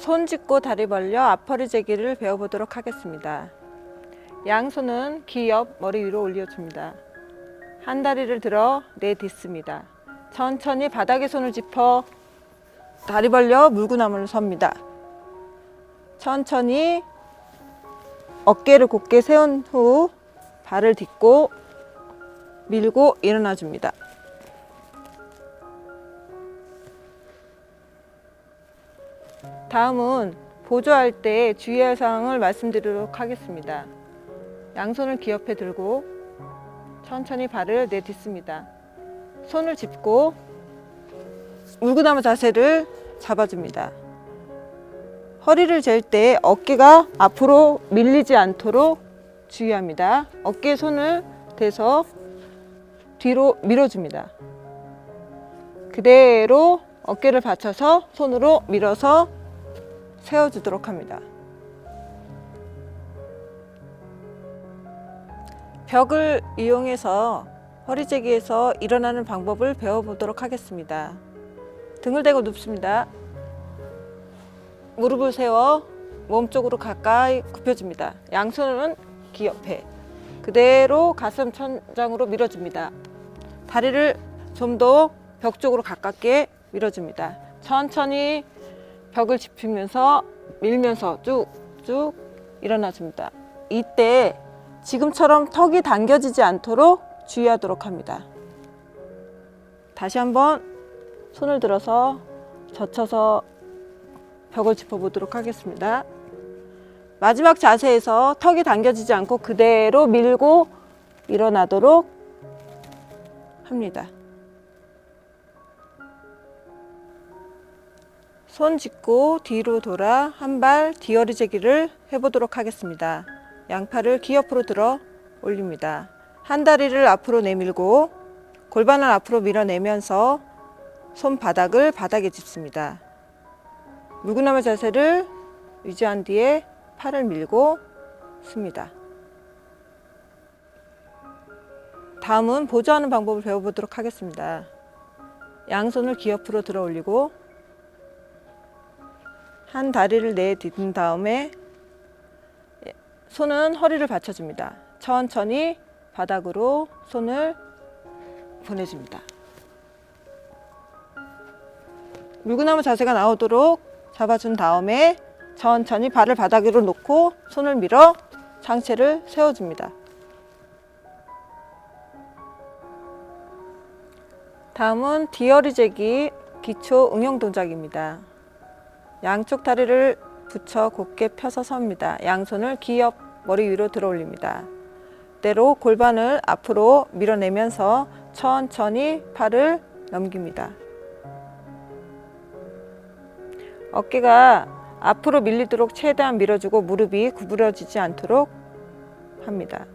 손 짚고 다리 벌려 앞허리 재기를 배워보도록 하겠습니다. 양손은 귀 옆 머리 위로 올려줍니다. 한 다리를 들어 내딛습니다. 천천히 바닥에 손을 짚어 다리 벌려 물구나무를 섭니다. 천천히 어깨를 곧게 세운 후 발을 딛고 밀고 일어나 줍니다. 다음은 보조할 때 주의할 사항을 말씀드리도록 하겠습니다. 양손을 귀 옆에 들고 천천히 발을 내딛습니다. 손을 짚고 물구나무 자세를 잡아줍니다. 허리를 잴 때 어깨가 앞으로 밀리지 않도록 주의합니다. 어깨에 손을 대서 뒤로 밀어줍니다. 그대로 어깨를 받쳐서 손으로 밀어서 세워주도록 합니다. 벽을 이용해서 허리 재기에서 일어나는 방법을 배워보도록 하겠습니다. 등을 대고 눕습니다. 무릎을 세워 몸쪽으로 가까이 굽혀줍니다. 양손은 귀 옆에 그대로 가슴 천장으로 밀어줍니다. 다리를 좀 더 벽 쪽으로 가깝게 밀어줍니다. 천천히 벽을 짚으면서 밀면서 쭉쭉 일어나 줍니다. 이때 지금처럼 턱이 당겨지지 않도록 주의하도록 합니다. 다시 한번 손을 들어서 젖혀서 벽을 짚어보도록 하겠습니다. 마지막 자세에서 턱이 당겨지지 않고 그대로 밀고 일어나도록 합니다. 손 짚고 뒤로 돌아 한 발 뒤어리 재기를 해보도록 하겠습니다. 양팔을 귀 옆으로 들어 올립니다. 한 다리를 앞으로 내밀고 골반을 앞으로 밀어내면서 손바닥을 바닥에 짚습니다. 물구나무 자세를 유지한 뒤에 팔을 밀고 씁니다. 다음은 보조하는 방법을 배워보도록 하겠습니다. 양손을 귀 옆으로 들어 올리고 한 다리를 내딛은 다음에 손은 허리를 받쳐줍니다. 천천히 바닥으로 손을 보내줍니다. 물구나무 자세가 나오도록 잡아준 다음에 천천히 발을 바닥 위로 놓고 손을 밀어 상체를 세워줍니다. 다음은 디어리 재기 기초 응용 동작입니다. 양쪽 다리를 붙여 곧게 펴서 섭니다. 양손을 귀옆 머리 위로 들어 올립니다. 때로 골반을 앞으로 밀어내면서 천천히 팔을 넘깁니다. 어깨가 앞으로 밀리도록 최대한 밀어주고 무릎이 구부러지지 않도록 합니다.